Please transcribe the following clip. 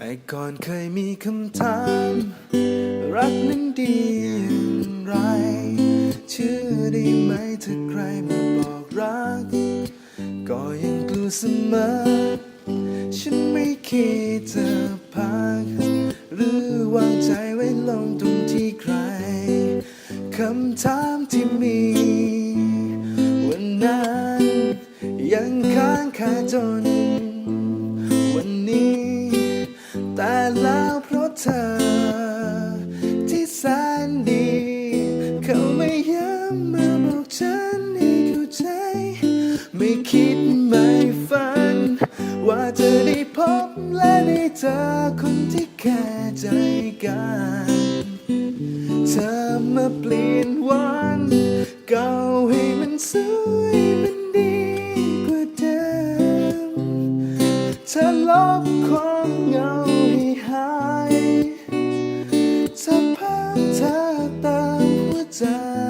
แต่ก่อนเคยมีคำถาม รักนั้นดีอย่างไร เชื่อได้ไหมถ้าใครมาบอกรัก ก็ยังกลัวเสมอ ฉันไม่คิดจะพัก หรือวางใจไว้ลงตรงที่ใคร คำถามที่มี วันนั้น ยังค้างคาจน แต่แล้วเพราะเธอ ที่แสนดี เขาไม่ย้ำมาบอกฉันให้เข้าใจ ไม่คิดไม่ฝัน ว่าจะได้พบและได้เจอคนที่แค่ใจกันเธอมาเปลี่ยนวันเก่าให้มันสวยมันดีกว่าเดิมเธอลบความเหงา 사.